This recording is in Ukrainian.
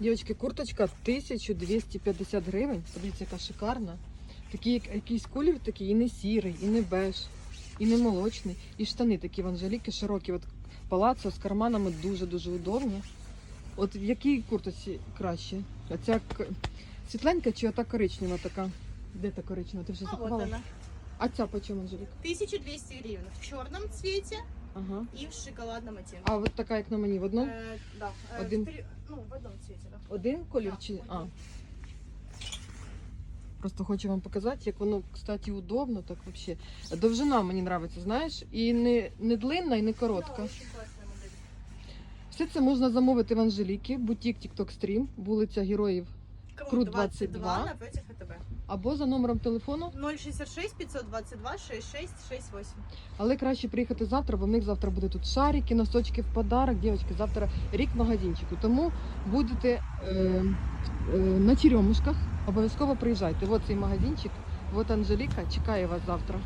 Дівчатки, курточка 1250 гривень. Подивіться, яка шикарна. Такий якийсь колір такий, і не сірий, і не беж, і не молочний. І штани такі в Анжеліки широкі. От палацо з карманами дуже-дуже удобно. От в якій курточці краще? Оця світленька чи ота коричнева така? Де та коричнева? Ти вже А вот она. А ця по чому, Анжеліка? 1200 гривен. В черном цвете Ага. и в шоколадном оттенке. А от така, як на мені, в одному? Э, да. э, Один. в три- Ну, в одном цвете, да. Один колір Да, чи. один. А. Просто хочу вам показати, як воно, кстати, удобно, так вообще. Довжина мені подобається, знаєш, і не, не длинна, і не Да, коротка. очень классная модель. Все це можна замовити в Анжеліки, бутік TikTok Стрім, вулиця Героїв, Крут Крут 22. 22 напротив. Або за номером телефону. 066 522 6668. Але краще приїхати завтра, бо в них завтра буде тут шарики, носочки в подарок. Дівчатки, завтра рік магазинчику. Тому будете е, е, на черемушках. Обов'язково приїжджайте. Ось цей магазинчик, от Анжеліка чекає вас завтра.